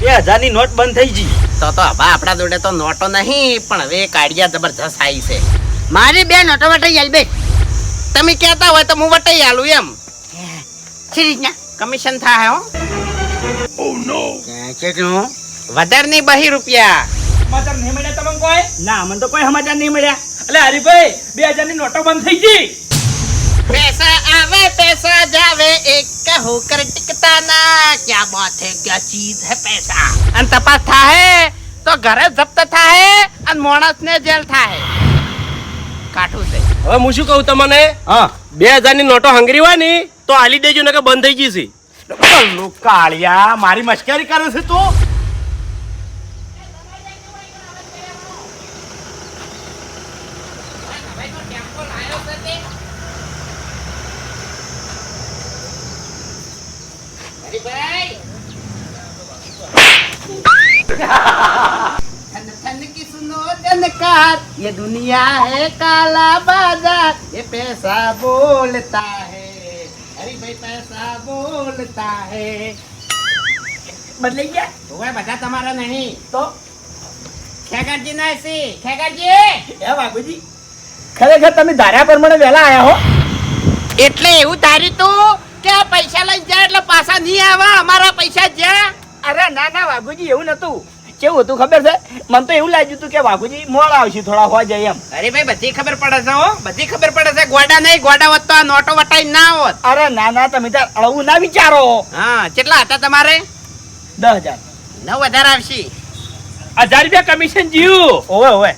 બે હજારની નોટ બંધ થઈ ગઈ. તો તો હવે આપણા જોડે તો નોટો નહીં પણ હવે એક આઈડિયા જબરજસ્ત આવી છે. મારી બે નોટો વટાઈ આલ બે. તમે કહેતા હોય તો હું વટાઈ આલું એમ. રીતના? કમિશન થાય હો. કેટલું વધારે નહીં બહી રૂપિયા. સમાચાર નહીં મળ્યા તમને કોઈ? ના મને તો કોઈ સમાચાર નહીં મળ્યા. એટલે હરીભાઈ બે હજારની નોટો બંધ થઈ ગઈ. પૈસા આવે પૈસા જાવે એક હોકર ટિકતા ના ક્યા બાત હે ક્યા ચીજ હે પૈસા? અને તપાસ થાહે? તો ઘરે જપ્ત થાય અને માણસ ને જેલ થાહે. કાઠું છે. હવે હું શું કહું તમને? હા. બે હજારની નોટો હંગરી હોય ને તો આલી દેજો ને કે બંધ થઈ ગઈ છે. કાળિયા મારી મશ્કરી કરે છે તું? ये दुनिया है काला बाजार ये पैसा बोलता है अरे भाई पैसा बोलता है બદલાઈ ગયા હવે બધા તમારા નહીં તો ખેગરજી ના સી ખેગરજી એ બાબુજી ખરેખર તમે ધાર્યા પ્રમાણે વહેલા આયા હો એટલે એવું ધાર્યું તું કે આ પૈસા લઈને જાય એટલે પાછા નહીં આવે અમારા પૈસા જ્યાં અરે ના ના વાઘુજી એવું નતું કેવું હતું ખબર છે? મને તો એવું લાગ્યું હતું કે વાઘુજી મોડ આવશે થોડા હોય જાય એમ. અરે ભાઈ બધી ખબર પડે છે હો. બધી ખબર પડે છે. ગોડા નહીં ગોડા હોત તો આ નોટો વટાઈ ના હોત. અરે ના ના તમે તાર અળવું ના વિચારો. હા કેટલા હતા તમારે? દસ હજાર. નવ વધારે આવશે. હજાર રૂપિયા કમિશન જીવ ઓવે ઓવે.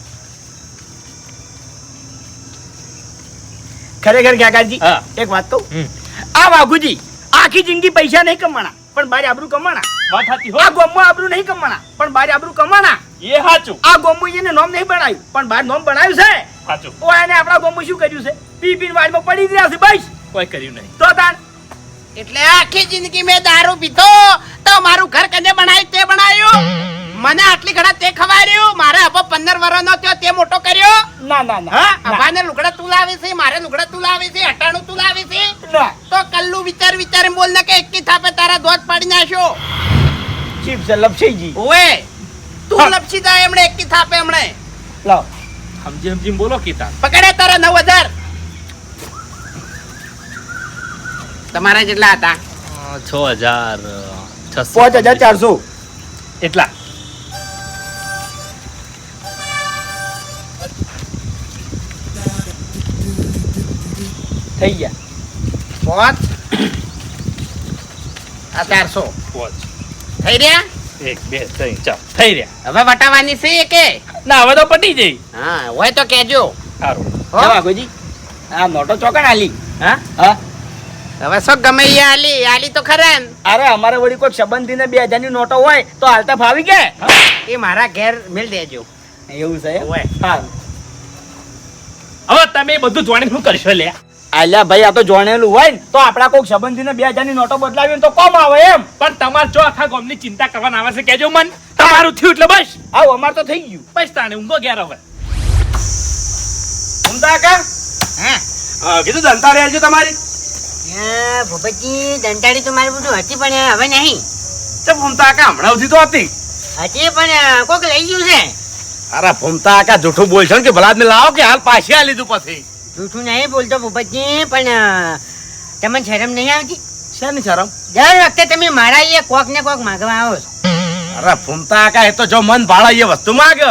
ખરેખર કાકાજી હા. એક વાત કહું. આ વાઘુજી આખી જિંદગી પૈસા નહીં કમાણા. પણ બારે આબરૂ કમાણા. વાત સાચી હો. આ ગોમમાં આબરૂ નહીં કમાણા. પણ બારે આબરૂ કમાણા. એ સાચું આ ગોમમાં એને નોમ નહીં બનાવ્યું. પણ બાર નોમ બનાવ્યું છે. સાચું ઓ એને આપણા ગોમમાં શું કર્યું છે? પી પીને વાડમાં પડી ગયા છે બસ. કોઈ કર્યું નહીં. તો તાણ. એટલે આખી જિંદગી મેં દારૂ પીધો. તો મારું ઘર કને બનાવ્યું? તે બનાવ્યું? મને આટલી ઘડા તે ખવાર્યું મારે હવે પંદર વર્ષનો થયો તે મોટો કર્યો? ના ના ના. અભાને લુગડા તું લાવી છે મારે લુગડા તું લાવી છે અટાણું તું લાવી છે? તો કલ્લુ વિચાર વિચાર બોલ ને કે એકી થાપે તારા ધોધ પાડી નાખ્યો. ચીપ છે લપસીજી ઓએ તું લપસી જાય એમણે એકી થાપે એમણે. લાવ. સમજી સમજી બોલો કીતા પકડે તારા નવ હજાર. તમારા જેટલા હતા. છ હજાર છસો પાંચ હજાર ચારસો. એટલા. થઈ ગયા. પાંચ આ ચારસો. પાંચ થઈ રહ્યા? એક બે ત્રણ ચાર. થઈ રહ્યા. હવે વટાવાની છે કે ના હવે તો પટી જઈ હા હોય તો કેજો સારું. હા? જા વાઘુજી આ મોટો ચોકડ આલી. હા? હા. હવે શું ગમે એ આલી. આલી તો ખરા ને. અરે અમારે વળી કોઈ સંબંધીને બે હજારની નોટો હોય તો હાલતા ફાવી કે એ મારા ઘેર મિલ દેજો. એવું છે? સારું. હવે તમે બધું જોઈને શું કરશો લે આલ્યા ભાઈ આ તો જોણેલું હોય ને તો આપણા કોઈક સંબંધીને બે હજારની નોટો બદલાવી ને તો કોમ આવે એમ. પણ તમારે જો આખા ગામની ચિંતા કરવાના આવે છે કેજો મન. તમારું થયું એટલે બસ. આવું અમાર તો થઈ ગયું. બસ તાણે ઊંઘો ઘેર હવે. ઘૂમતા કા હા? કીધું ધંધા રહેજો તમારી. હા ભૂપતજી દંતાળી તો મારી બધું હતી પણ હવે નહીં. તો ભૂમતા કા હમણાં સુધી તો હતી. હતી પણ કોક લઈ ગયું છે. અરે ભૂમતા કા જૂઠું બોલશો ને કે ભલાદ ને લાવો કે હાલ પાછી આ લીધું પછી. જૂઠું નહીં બોલતો ભૂપતજી પણ તમને શરમ નહીં આવતી? શેની શરમ? દર વખતે તમે મારા એ કોક ને કોક માગવા આવો છો. અરે ફૂમતા કા એ તો જો મન ભાળા એ વસ્તુ માંગ.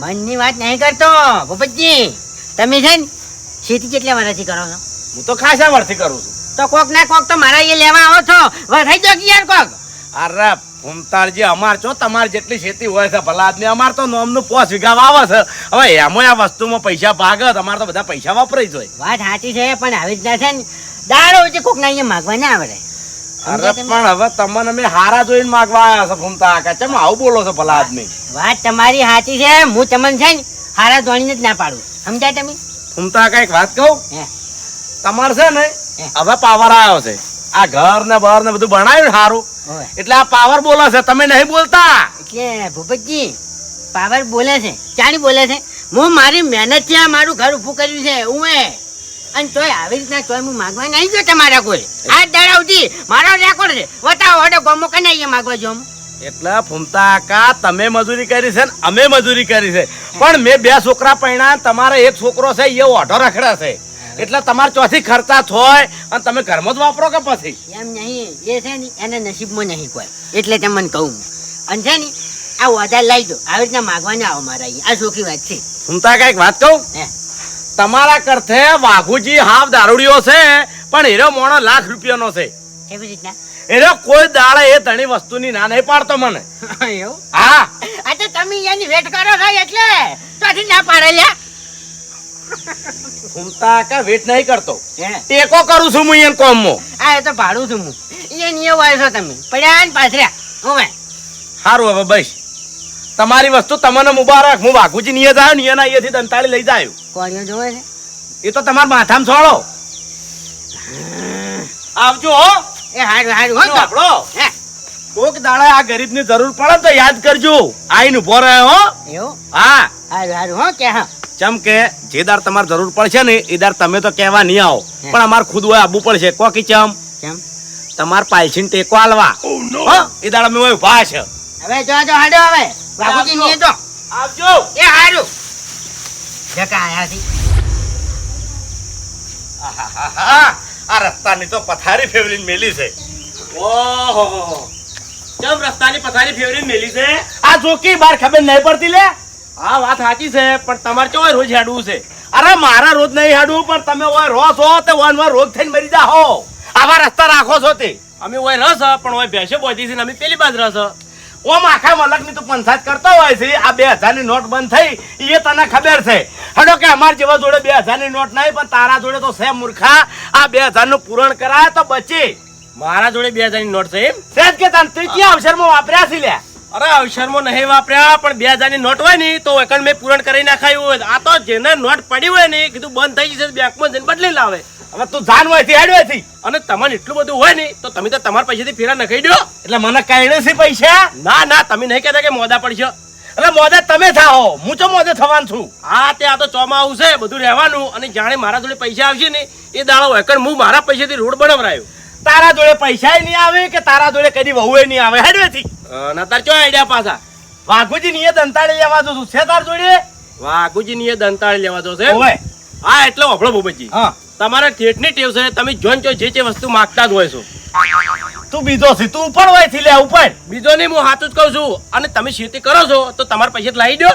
મનની વાત નહીં કરતો ભૂપતજી. તમે છે ને ખેતી કેટલા વર્ષથી કરો છો? હું તો ખાસા વર્ષથી કરું છું. તો કોક ના કોક તો મારા એ લેવા આવો છો. વધાઈ દો યાર કોક? અરે ભૂમતાળજી અમાર છો તમાર જેટલી ખેતી હોય છે ભલા આદમી અમાર તો નોમનું પોસ વીઘા વાવે છે. હવે એમાં આ વસ્તુમાં પૈસા ભાગે તમારે તો બધા પૈસા વાપરાઈ જોઈએ વાત સાચી છે પણ આવી રીતના છે ને દાડો છે કોક ના અહીંયા માગવા ના આવડે. અરે પણ હવે તમને અમે હારા જોઈને માગવા આવ્યા છે ભૂમતા કે ચમ આવું બોલો છો ભલા આદમી? વાત તમારી સાચી છે હું તમને છે ને હારા ધોણીને જ ના પાડું. સમજાય તમે? ફૂમતા કંઈક એક વાત કહું. તમારે છે ને હવે પાવર આવ્યો છે. આ ઘર ને બહાર ને બધું બનાવ્યું સારું. એટલે આ પાવર બોલે છે તમે નહીં બોલતા? એટલે ભૂપતજી પાવર બોલે છે ક્યાંની બોલે છે. હું મારી મહેનતથી આ મારું ઘર ઊભું કર્યું છે હું એ. અને તોય આવી રીતના તોય હું માગવા નહીં ગયો તમારા કોઈ. આ દડાવથી મારો રેકોર્ડ છે. બતાવો હડો ગમો કને અહીંયા માગવા જો એટલે ફૂમતા કાકા તમે મજૂરી કરી છે ને અમે મજૂરી કરી છે. પણ મેં બે છોકરા પૈણા તમારે એક છોકરો છે એ ઓઢો રખડે છે. એટલે તમારે ચોથી ખર્ચા થોય અને તમે ઘરમાં જ વાપરો કે પછી? એમ નહીં. એ છે ને એને નસીબમાં નહીં કોઈ. એટલે મને કહું. અને છે ને આ વધારે લઈ દો આવી રીતના માગવા ને આવો મારા. આ સુખી વાત છે. હું તા કંઈક વાત કહું? તમારા કરતે વાઘુજી હાફ દારૂડીઓ છે પણ હીરો મોણો લાખ રૂપિયાનો છે. કેવી રીતના? એનો કોઈ દાડે એ ધણી વસ્તુની ના નહીં પાડતો મને. હા આ તો તમે એની વેટ કરો છો એટલે. તો ના પાડે લ્યા. ફૂમતા કાકા વેટ નહીં કરતો. ટેકો કરું છું હું એને કોમમાં. આ એ તો ભાડું છું હું. એ નિયમ આવ્યો છો તમે. પડ્યા ને પાથર્યા. હવે સારું હવે બસ. તમારી વસ્તુ તમને મુબારક. હું વાઘુજી નિયે જાય ને એના અહીંયાથી દંતાળી લઈ જાય કોળીઓ જોવે છે? એ તો તમારા માથામાં છોડો. આવજો હો. એ હારું હારું. હો. આપણો હે. કોક દાડા આ ગરીબની જરૂર પડે તો યાદ કરજો. આઈને ઊભો રહ્યો હો. એવું? હા. હારું હારું. હો કે હા. ચમ કે જે દાર તમારે જરૂર પડશે ને એ દાર તમે તો કહેવા નહીં આવો. પણ અમારે ખુદ હોય આવવું પડશે. કોકી ચમ? કેમ? તમાર પાલસીને ટેકો આલવા. એ દાડા મેં હોય ઊભા છે. હવે જો જો હાડો હવે. બાપુજી નિયે તો આવજો. એ હાડો. જકા આયા થી આ રસ્તાની તો પથારી ફેવરીન મેલી છે. ઓહો કેમ રસ્તાની પથારી ફેવરી મેલી છે? આ જોકી બાર ખબર નહીં પડતી લે? હા વાત સાચી છે પણ તમારે કેવો રોજ હેડવું છે. અરે મારા રોજ નહીં હાડવું પણ તમે ઓય રો છો તે વન વાર રોગ થઈને મરી જાહો. આવા રસ્તા રાખો છો તે. અમે ઓય રસ પણ ઓય ભેંસે બોધી છે અમે પેલી બાજ રસ. ઓમ આખા મલકની તું પંચાયત કરતો હોય છે આ બે હજારની નોટ બંધ થઈ એ તને ખબર છે. હડો કે અમાર જેવા જોડે બે હજારની નોટ નહીં પણ તારા જોડે તો છે મૂર્ખા. આ બે હજારનું પૂરણ કરાય તો બચી. મારા જોડે બે હજારની નોટ છે એમ? સેજ કે તને ત્રીજી અવસરમાં વાપર્યા છે લ્યા? અરે અવસરમાં નહીં વાપર્યા પણ બે હજારની નોટ હોય ને તો એકાઉન્ટ મેં પૂરણ કરી નાખાયું હોય. આ તો જેને નોટ પડી હોય ને કીધું બંધ થઈ જશે બેંકમાં જઈને બદલી લાવે. હવે તું જાન હોયથી હેડવે થી અને તમને એટલું બધું હોય ને તો તમે તો તમારા પૈસાથી ફેરા નખાઈ દો એટલે મને કાઢે છે પૈસા? ના ના તમે નહીં કહેતા કે મોદા પડશે. એટલે મોદે તમે થાઓ હું તો મોદે થવાનું છું? હા તે આ તો ચોમા આવશે બધું રહેવાનું અને જાણે મારા જોડે પૈસા આવશે ને એ દાડો એકણ હું મારા પૈસાથી રોડ બનાવરાયો. તારા જોડે પૈસા નહીં આવે કે તારા જોડે કદી વહુએ નહીં આવે? હેડવે થી ના તાર ચો આઈડિયા પાછા? વાઘુજી ની એ દંતાળી લેવા જો છે તાર જોડે? વાઘુજી ની એ દંતાળી લેવા જો છે? ઓય હા એટલે ઓફળો ભૂપતજી. હા. તમારે ઠેઠની ટેવ છે તમે જોન જો જે જે વસ્તુ માંગતા જ હોય છો. તું બીજો છે તું ઉપર હોયથી લે ઉપર. બીજો નહીં હું હાથું જ કહું છું. અને તમે ખેતી કરો છો તો તમારા પૈસા લાવી દો.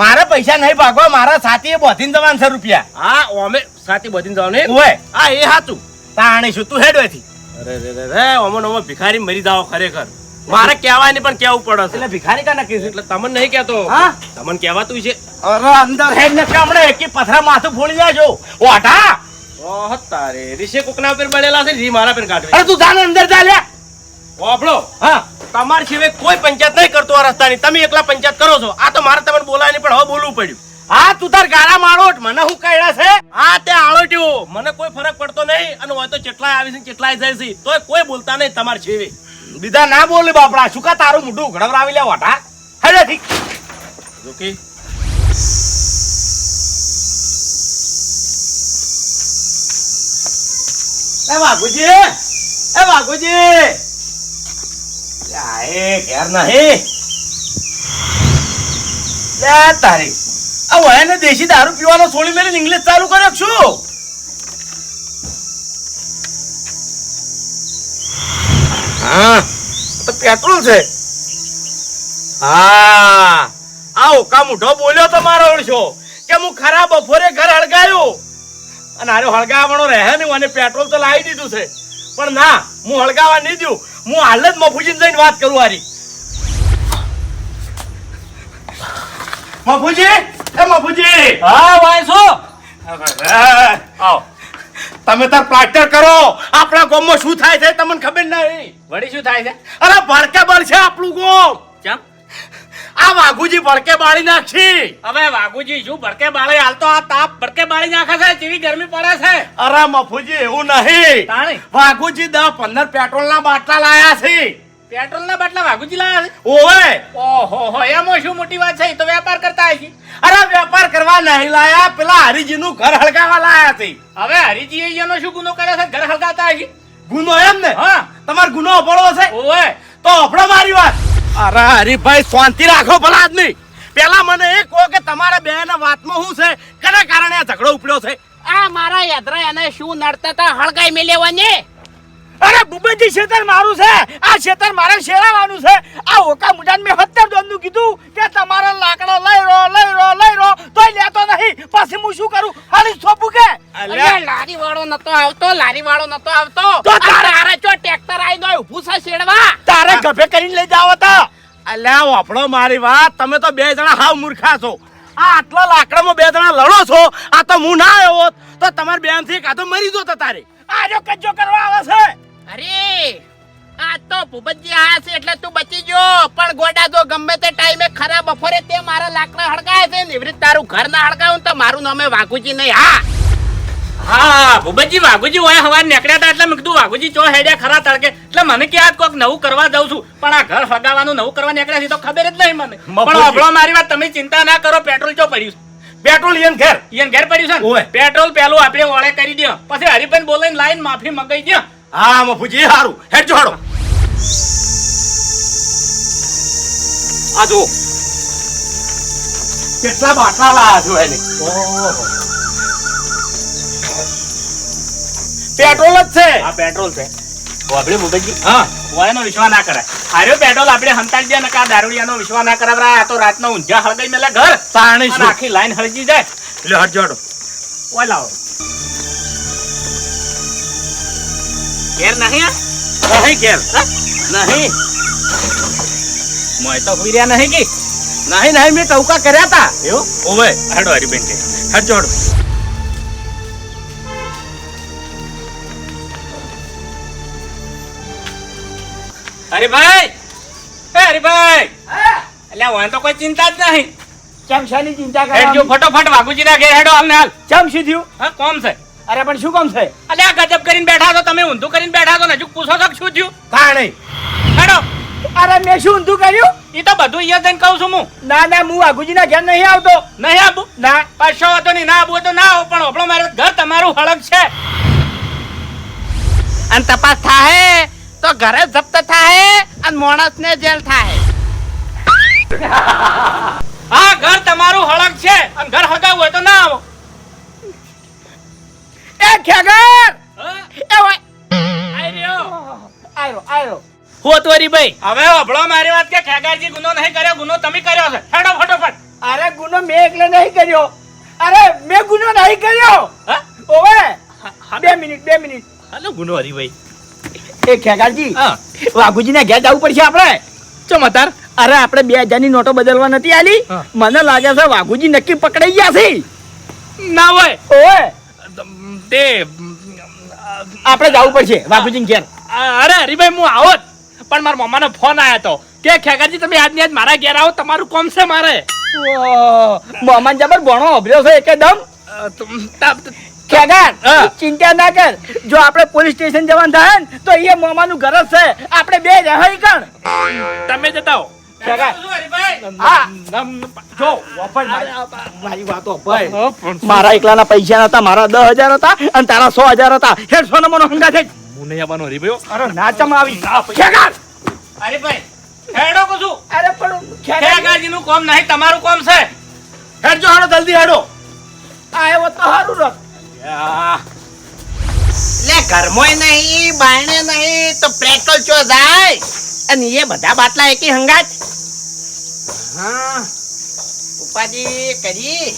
મારા પૈસા નહીં ભાગવા મારા સાથી બોધીને જવાન છે રૂપિયા. હા અમે સાથે બધી જવાનું હોય હા એ સાચું તાણી શું તું હેડવેથી અરે રે રે ઓમો ને ભિખારી મરી જાવ ખરેખર. મારે કહેવાય નહીં પણ કેવું પડે એટલે ભિખારી કા નક્કી એટલે તમને નહીં કહેતો. હા? તમને કહેવાતું છે. અરે અંદર હેડ ને હમણે એકી પથરા માથું ફોડી જાજો ઓઢા ઓહ તારે. રીશે કુકના પર બળેલા છે જી મારા પર કાઢવે અરે તું જાને અંદર જા લે. ઓભળો હા. તમારા સિવાય કોઈ પંચાયત નહીં કરતો આ રસ્તાની. તમે એકલા પંચાયત કરો છો. આ તો મારે તમને બોલાય નહીં પણ હવે બોલવું પડ્યું. હા, તું તાર ગાળા માળોટ મને હું કઈડા છે? હા, તે આળોટ્યું. મને કોઈ ફરક પડતો નહીં અને હોય તો ચેટલાય આવી છે ચેટલાય જાય છે. તોય કોઈ બોલતા નહીં તમારે છેવે બીજા ના બોલે બાપડા, શું કા તારું મોઢું ઉઘડવરાવી લે ઓઢા હેડે ઠીક. જોકી. એ વાઘુજી એ વાઘુજી. એ ઘેર નહીં. તારી. આ વયાને દેશી દારૂ પીવાનો છોડી મેળીને ઇંગ્લિશ ચાલુ કર્યો છું હા તો પેટ્રોલ છે. હા, આ ઓકા મુઠો બોલ્યો તો મારો ઓળશો કે હું ખરા બપોરે ઘર હળગાયું. અને આરે હળગાવવાનો રહે ને અને પેટ્રોલ તો લાવી દીધું છે. પણ ના, હું હળગાવા નહીં દઉં. હું હાલ જ મફુજીને જઈને વાત કરું હારી. મફુજી? એ મફુજી હા ભાઈ આવો. તમે તાર પ્લાસ્ટર કરો. આપણા ગામમાં શું થાય છે તમને ખબર નહીં. વળી શું થાય છે? અરે ભડકે બળશે આપણું ગોમ. કેમ આ વાઘુજી ભડકે બાળી નાખી. હવે વાઘુજી શું ભડકે બાળે? હાલ તો આ તાપ ભડકે બાળી નાખે છે. જેવી ગરમી પડે છે. અરે મફુજી એવું નહીં. વાઘુજી દસ પંદર પેટ્રોલ ના બાટલા લાયા છે. પેટ્રોલ ના બાટલા વાઘુજી લાયા છે ઓવે! ઓહો હો એમાં શું મોટી વાત છે? તો વેપાર કરતા આવી અરે વેપાર કરવા નહીં લાયા. પેલા હરીજી નું ઘર હળગાવા લાયા છે. હવે હરીજી એનો શું ગુનો કર્યો છે? ઘર હળગાતા આવી ગુનો એમ ને? હા. તમાર ગુનો અભળો છે? ઓએ તો હફળો મારી વાત. અરે હરીભાઈ શાંતિ રાખો ભલા આદમી પેલા મને એ કહો કે તમારા બે ના વાતમાં શું છે? કના કારણે આ ઝઘડો ઉપડ્યો છે? આ મારા યાદરા એને શું નડતા હતા? હળગાઈ મેલેવાની અરે બુબેજી શેતર મારું છે. આ શેતર મારે શેરાવાનું છે. આ ઓકા મુજાન મેં હત્તર દોનનું કીધું કે તમારા લાકડો લઈ રો લઈ રો લઈ રો તોય લેતો નહીં. પછી હું શું કરું? હાલી સોપું કે? લારી વાળો નતો આવતો લારી વાળો નતો આવતો. તો તારે- ચો ટ્રેક્ટર આઈ ગયો ઊભું છે શેડવા તારે ગભે કરીને લઈ જાવ હતા અલ્યા વાપડો મારી વાત. તમે તો બે જણા હાવ મૂર્ખા છો. આ આટલા લાકડામાં બે જણા લડો છો? આ તો હું ના આવ્યો તો તમારે બેનથી કાં તો મરી જો તારે. આ જો કજ્જો કરવા આવે છે. અરે આ તો ભૂપતજી આયા છે એટલે તું બચી ગયો. પણ ગોડા જો ગમે તે ટાઈમે ખરા બફોરે તે મારા લાકડા હળગાય છે. નિવૃત્ત તારું ઘર ના હળગાવું ને તો મારું નામે વાઘુજી નહીં. હા. હા ભૂપતજી વાઘુજી હોય હવાર નીકળ્યા હતા એટલે મેં કીધું વાઘુજી ચો હેડ્યા ખરા તડકે? એટલે મને કે આજ કોક નવું કરવા જાઉં છું. પણ આ ઘર ફગાવાનું નવું કરવા નીકળ્યા છે તો ખબર જ નહીં મને. પણ અભળો મારી વાત તમે ચિંતા ના કરો પેટ્રોલ ચો પડ્યું પેટ્રોલ ઈયન ઘેર. ઈયન ઘેર પડ્યું છે પેટ્રોલ પેલું આપણે ઓળે કરી દો. પછી હરિભાઈ બોલાઈને લાઈન માફી મગાઈ દો. હા મફુજી હારું. હેડજો હાડો. આ જો કેટલા બાટલા લાયા છો એને? પેટ્રોલ જ છે. આ પેટ્રોલ છે. આપણે ભૂપતજી હા. કોઈનો વિશ્વાસ ના કરાય. આર્યો પેટ્રોલ આપણે હંતાડી દે નકા કા દારૂડિયાનો વિશ્વાસ ના કરાવરા આ તો રાતનો ઊંઝા હળગઈ મેલે ઘર. તાણી આખી લાઈન હળગી જાય. એટલે હટ હાડો. ઓય લાવો. ઘેર નહીં? નહીં ઘેર. નહીં. મોય તો હુઈ રહ્યા નહીં કે. નહીં નહીં મેં ટવકા કર્યા હતા એવું? ઓવે હેડો હરિબેન કે હટજો હાડો. ભાઈ એ હરિભાઈ! એટલે ઓય તો કોઈ ચિંતા જ નહીં. ચમશાની ચિંતા હેડજો ફટોફટ વાઘુજી ના ઘેર હેડો હાલ ને હાલ. કેમ શું થયું? હા કોમ છે. અરે પણ શું કામ છે? અલે આ ગજબ કરીને બેઠા છો તમે ઊંધું કરીને બેઠા છો ને હજુ પૂછો છો શું થયું? તાણી હેડો. અરે મેં શું ઊંધું કર્યું? એ તો બધું અહીંયા જઈને કહું છું હું. ના ના હું વાઘુજીના ઘેર નહીં આવતો. નહીં આવું ના. પાછો વાતો નહીં ના આવું તો ના આવું પણ આપણો મારે ઘર તમારું હળક છે. અને તપાસ થાય તો ઘરે જપ્ત થાય અને માણસ ને જેલ થાય હા ઘર તમારું હળગ છે અને ઘર હગાવું હોય તો ના આવો. એ ખેગર! એ હોય. આઈ રહ્યો. આયો આયો હોતવરી ભાઈ. હવે અભળો મારી વાત કે ખેગારજી ગુનો નહીં કર્યો ગુનો તમે કર્યો છે. હેડો ફટોફટ. અરે ગુનો મેં એકલે નહીં કર્યો. અરે મેં ગુનો નહીં કર્યો. ઓવે. બે મિનિટ બે મિનિટ. હાલો ગુનો હરીભાઈ એ ખેગારજી વાઘુજી ને ઘેર જવું પડશે આપણે? ચો મતાર. અરે આપણે બે હજારની નોટો બદલવા નથી આલી. મને લાગે છે વાઘુજી નક્કી પકડાઈ ગયા છે. ના હોય. ઓવે. તે આપણે જવું પડશે બાપુજી ઘેર. અરે હરીભાઈ હું આવત પણ મારા મમ્માનો ફોન આવ્યો હતો કે ખેગાજી તમે આજની આજ મારા ઘેર આવો તમારું કોમ છે મારે? મોહમ્મદ જબર ભણો અભ્યો છે એકદમ? ખેગાર ચિંતા ના કર. જો આપણે પોલીસ સ્ટેશન જવાનું થાય ને તો એ મોમાનું ઘર છે. આપણે બે રહી કણ? તમે જતા હો મારી. એકલાના પૈસા નતા મારા દસ હજાર હતા અને તારા સો હજાર હતા. હેડ સોનો મનો હંગા છે હું નહીં આવવાનો હરીભાઈ અરે નાચમ આવી ખેગાર હરીભાઈ હેડો કહું અરે પણ ખેગાર ખેગારજીનું કોમ નહીં તમારું કોમ છે. હેડ જો હાડો જલ્દી હેડો. આયો તો સારું રખ લે ઘરમોય નહીં બાયણે નહીં તો પેટ્રોલ ચો જાય? અને એ બધા બાટલા એકી હંગાત? હા. ઉપાજી કરી.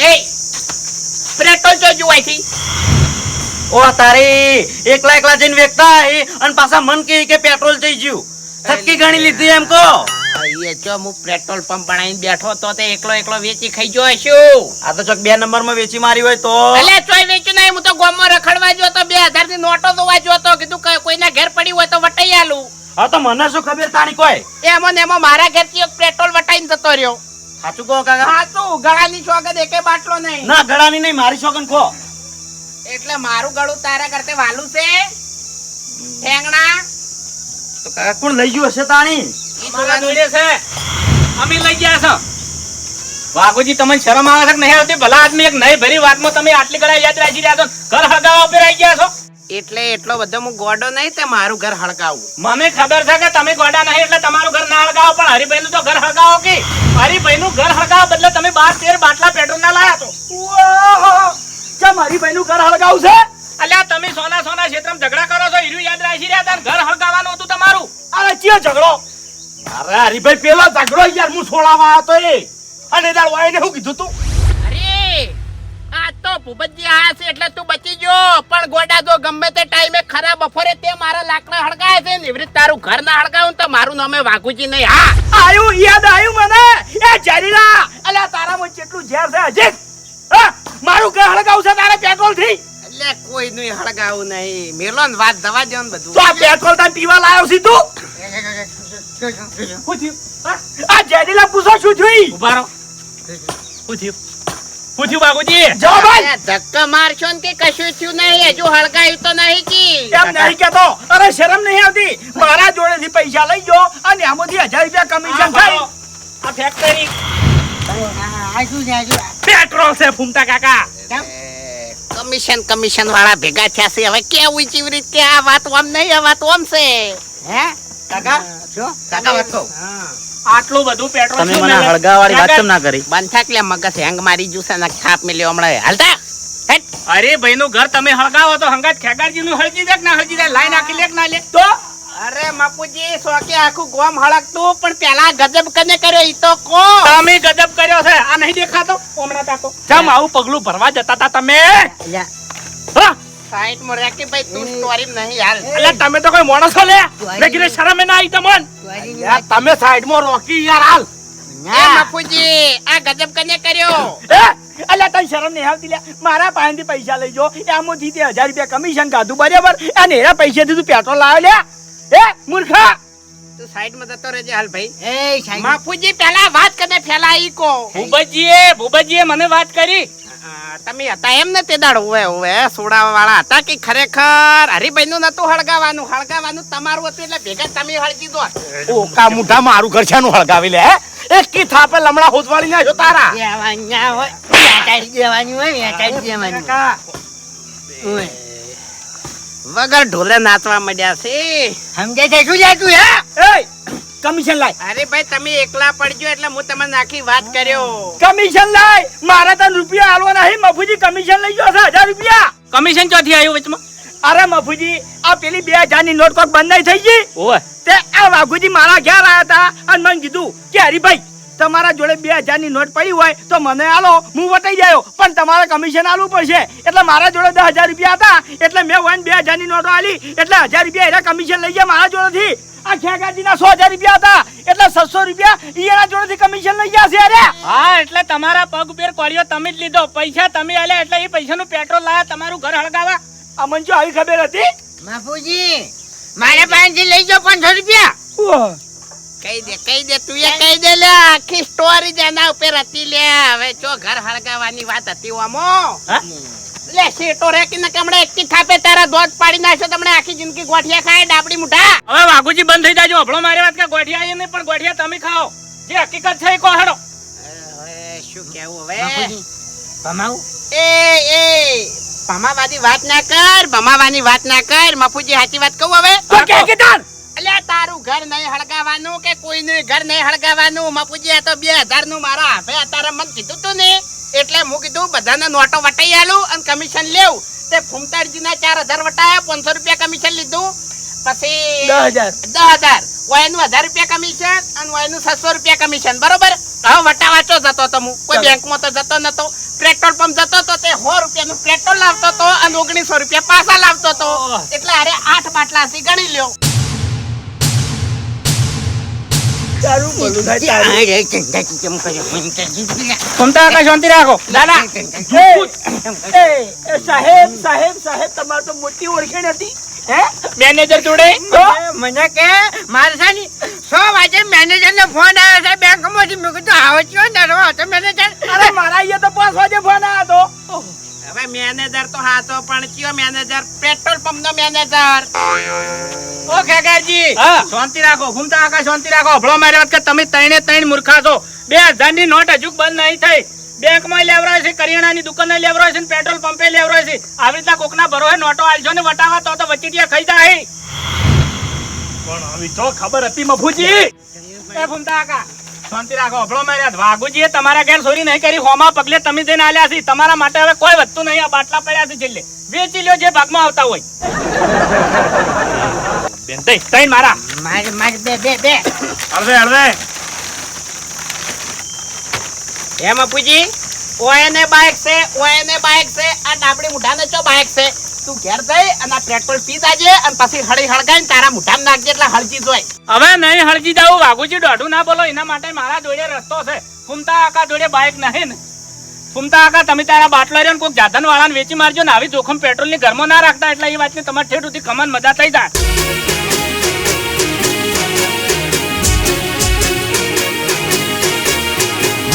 એ પેટ્રોલ ઓ તારી એકલા એકલા જઈને વેચતા અને પાછા મન કે કે પેટ્રોલ થઈ ગયું. થકી ગણી લીધી એમ કો એ જો હું પેટ્રોલ પંપ બનાવીને બેઠો તો તે એકલો એકલો વેચી ખાઈ જો છું આ તો ચોક બે નંબરમાં વેચી મારી હોય તો. અલે ચોય વેચ્યું નહીં હું તો ગોમ રખડવા જો તો બે હજારની નોટો જોવા જો તો. કીધું કોઈ કોઈના ઘેર પડી હોય તો વટાઈ આલું. હા તો મને શું ખબર તાણી કોઈ? એમાં ને એમાં મારા ઘરથી એક પેટ્રોલ વટાઈને જતો રહ્યો. સાચું કહો કાકા. હા તું ગળાની સોગંદ એકે બાટલો નહીં. ના ગળાની નહીં મારી શોગન ખો. એટલે મારું ગળું તારા કરતે વાલું છે? ઠેંગણા? તો કાકા કોણ લઈ ગયું હશે તાણી? ઈ જોડે છે. અમે લઈ ગયા છો. વાઘોજી તમને શરમ આવે છે કે નહીં આવતી? ભલા આદમી એક નહીં ભરી વાતમાં તમે આટલી ઘણા યાદ રાખી રહ્યા છો. ઘર હગાવા ઉપર આવી ગયા છો. એટલે એટલો બધો હું ગોડો નહીં તે મારું ઘર હળગાવું. મને ખબર છે કે તમે ગોડા નહીં એટલે તમારું ઘર ના હળગાવો પણ હરિભાઈ નું તો ઘર હળગાવો કે? હરિભાઈ નું ઘર હળગાવો બદલે તમે બાર તેર બાટલા પેટ્રોલ ના લાયા તો ચા મારી ભાઈનું ઘર હળગાવું છે? અલ્યા તમે સોના સોના ક્ષેત્રમાં ઝઘડા કરો છો હીરું યાદ રાખી રહ્યા હતા ઘર હળગાવવાનું હતું તમારું. અરે ચિયો ઝઘડો? અરે હરીભાઈ પેલો ઝઘડો યાર હું છોડાવવા હતો એ. અને તાર વાઈને શું કીધું તું? તો ભૂપતજી આયા છે એટલે તું બચી જો પણ ગોડા જો ગમે તે ટાઈમે ખરા બફોરે તે મારા લાકડા હડકાય છે. નિવૃત્ત તારું ઘર ના હળગાવું તો મારું નામે વાઘુજી નહીં. હા. આયું યાદ આયું મને? એ જરીલા! અલ્યા તારામાં જેટલું ઝેર છે હજી? હા મારું ઘર હડકાવું છે તારે પેટ્રોલથી એટલે કોઈ નું હળગાવું નહીં. મેલો ને વાત દવા જેવું બધું. તો આ પેટ્રોલ તાર પીવા લાયો છે તું? શું થયું? આ જરીલા પૂછો શું થયું? ઉભારો શું થયું? શું થયું બાગુજી જવાબ આલ. ધક્કા મારશો ને કે કશું થયું નહીં હજુ હળગાયું તો નહીં કી. એમ નહીં કેતો અરે શરમ નહીં આવતી. મારા જોડેથી પૈસા લઈ ગયો અને આમાંથી હજાર રૂપિયા કમિશન થાય. આ ફેક્ટરી આ શું છે પેટ્રોલ છે ફૂમતા કાકા. કમિશન કમિશન વાળા ભેગા થયા છે. હવે કેવું ચીવી રીતે આ વાત ઓમ નહીં આ વાત ઓમ છે. હે? કાકા? જો. કાકા વાત કહું. હા. આટલું બધું પેટ્રોલ તમે મને હળગાવાળી વાત કેમ ના કરી? બંધ થાક લે મગસ હેંગ મારી જુસે ને છાપ મિલ્યો હમણાં. હાલતા? અરે ભાઈ નું ઘર તમે હળગાવો તો હંગાત ખેગારજી નું હળજી દે ના હળજી દે? લાઈન આખી લેક ના લે? તો? અરે બાપુજી સોકે આખું ગોમ હળકતું પણ પેલા ગજબ કને કર્યો? ઈ તો કો. તમે ગજબ કર્યો છે આ નહીં દેખાતો? ઓમણા તાકો. ચમ આવું પગલું ભરવા જતા તા તમે. અલ્યા, હા? સાઈડમાં રાખી ભાઈ તું સ્ટોરી નહીં હાલ. અલ્યા તમે તો કોઈ માણસો લે? મેં કીધું શરમ ના આવી તમને યાર તમે તમે સાઈડમાં રોકી યાર હાલ. એ. બાપુજી આ ગજબ કને કર્યો. એ અલ્યા તને શરમ નહીં આવતી લે? મારા પાસેથી પૈસા લઈ જો. એમાંથી તે હજાર રૂપિયા કમિશન કાઢું બરાબર? અને એના પૈસાથી તું પેટ્રોલ લાવ લે. એ મૂર્ખા. તું સાઈડમાં જતો રહેજે હાલ ભાઈ. એ સાહેબ બાપુજી પેલા વાત કને ફેલાઈ કો. ભૂપતજીએ ભૂપતજીએ મને વાત કરી. તમે હતા એમ ને તે દાડ હોવે હોવે સોડાવા વાળા હતા કે ખરેખર? હરિભાઈ નું નતું હળગાવાનું. હળગાવાનું તમારું હતું એટલે ભેગા તમે હળગી દો ઓકા મુઠા મારું ઘર છાનું હળગાવી લે એક કી થાપે લમણા તારા. દેવાની ના હોય વેચાઈ દેવાની હોય વેચાઈ દેવાની. ઓય. વગર ઢોલે નાચવા મળ્યા છે. સમજે છે શું છે તું હે? એ કમિશન લાય. અરે ભાઈ તમે એકલા પડજો એટલે હું તમને આખી વાત કર્યો. કમિશન લાય. મારા તને રૂપિયા આલવા નહીં મફુજી કમિશન લઈ ગયો છે હજાર રૂપિયા. કમિશન ચોથી આવ્યું વચમાં? અરે મફુજી આ પેલી બે હજારની નોટ કોક બંધ નહીં થઈ ગઈ? ઓય તે આ વાઘુજી મારા ઘેર આવ્યા હતા અને મને કીધું કે હરીભાઈ તમારા જોડે બે હજારની નોટ પડી હોય તો મને આલો હું વટાઈ જાયો. પણ તમારે કમિશન આલવું પડશે. એટલે મારા જોડે દસ હજાર રૂપિયા હતા. એટલે મેં વન બે હજારની નોટો આલી. એટલે હજાર રૂપિયા એના કમિશન લઈ ગયા મારા જોડેથી. આ ખેગાજી ના સો હજાર રૂપિયા હતા. એટલે છસો રૂપિયા ઈ એના જોડેથી કમિશન લઈ ગયા છે અરે. હા એટલે તમારા પગ ઉપર કોળિયો તમે જ લીધો. પૈસા તમે આલ્યા એટલે એ પૈસાનું પેટ્રોલ લાયા તમારું ઘર હળગાવા. આ મને જો આવી ખબર હતી? માફુજી મારે પાસેથી લઈ જાઓ પાંચસો રૂપિયા. કહી દે કહી દે તું એ કહી દે લે આખી સ્ટોરી જ એના ઉપર હતી લે. હવે જો ઘર હળગાવાની વાત હતી ઓમો લે શેટો રે કે એકથી થાપે તારા દોધ પાડી નાખ્યો તમને આખી જિંદગી ગોઠિયા ખાય ડાબડી મુઠા. હવે વાઘુજી બંધ થઈ જાજો આપણો મારી વાત કે ગોઠિયા એ નહીં પણ ગોઠિયા તમે ખાઓ. જે હકીકત છે એ કહો હેડો. શું કેવું હવે? બાપુજી એ એ ભમાવાની વાત ના કર ભમાવાની વાત ના કર મફુજી સાચી વાત કહું હવે? કે કે તાર અલ્યા તારું ઘર નહીં હળગાવાનું કે કોઈનું ઘર નહીં હળગાવાનું? મપુજી તો બે હજારનું મારા હાથે અત્યારે મને કીધું તું ને. એટલે હું કીધું બધાને નોટો વટાઈ આલું અને કમિશન લેવું. તે ફૂમતાડજી ના ચાર હજાર વટાયા પાંચસો રૂપિયા કમિશન લીધું. પછી દસ હજાર. દસ હજાર. વાયનું હજાર રૂપિયા કમિશન અને વાયનું છસો રૂપિયા કમિશન. બરોબર? હવે વટાવા ચો જતો તો હું? કોઈ બેંકમાં તો જતો નતો. પેટ્રોલ પંપ જતો તો તે સો રૂપિયાનું પેટ્રોલ લાવતો તો અને ઓગણીસો રૂપિયા પાછા લાવતો તો. એટલે અરે આઠ બાટલા થી ગણી લ્યો. તારું ભલું થાય તારું. અરે, ચંદાજી કેમ કર્યો? ચંદાજી. ફૂમતા કાકા શાંતિ રાખો. ના ના એ, એ, એ, સાહેબ સાહેબ સાહેબ તમારે તો મોટી ઓળખાણ હતી હે? મેનેજર જોડે? મને કે મારે છે ને સો વાગે મેનેજર નો ફોન આવ્યો છે બેંકમાંથી મેં કીધું આવો છો ડરવા હતો મેનેજર. અરે મારા અહીંયા તો પાંચ વાગે ફોન આવ્યો હતો. હવે મેનેજર તો હાથો પણ કયો મેનેજર? પેટ્રોલ પંપ નો મેનેજર. ઓ હા. શાંતિ રાખો ઘૂમતા કાકા શાંતિ રાખો. હભળો મારી વાત કે તમે ત્રણે ત્રણ મૂર્ખા છો. બે હજારની નોટ હજુ બંધ નહીં થઈ. બેંકમાં લેવરાય છે કરિયાણાની દુકાને લેવરાય છે પેટ્રોલ પંપે લેવરાય છે. આવી રીતના કોકના ભરોસે નોટો આલજો ને વટાવા તો તો વચીટિયા ખાઈ જાય. પણ આવી તો ખબર હતી મફુજી. એ ફૂમતા કાકા શાંતિ રાખો. અભળો માર્યા વાઘુજીએ તમારા ઘેર ચોરી નહીં કરી હોમાં પગલે તમે જઈને આલ્યા છે. તમારા માટે હવે કોઈ વધતું નહીં. આ બાટલા પડ્યા છે છેલ્લે. વેચી લ્યો જે ભાગમાં આવતા હોય. બેન તઈ તઈ મારા. માર માર બે બે બે. હળવે હળવે હે મપુજી ઓએને બાઇક છે ઓએને બાઇક છે આ ડાબડી મુઢાને ચો બાઇક છે? તું ઘેર જઈ અને આ પેટ્રોલ પી જાજે અને પછી હળી હળગાઈને તારા મુઢામાં નાખજે એટલે હળજી જોય. હવે નહીં હળજી જાવું વાઘુજી દોઢું ના બોલો એના માટે મારા જોડે રસ્તો છે. ફૂમતા આકા જોડે બાઇક નહીં ને. ફૂમતા આકા તમે તારા બાટલો રહ્યો ને કોઈક જાધન વાળાને વેચી મારજો ને આવી જોખમ પેટ્રોલની ઘરમાં ના રાખતા એટલે એ વાતની તમારે ઠેઠ સુધી કમાન મજા થઈ જાય.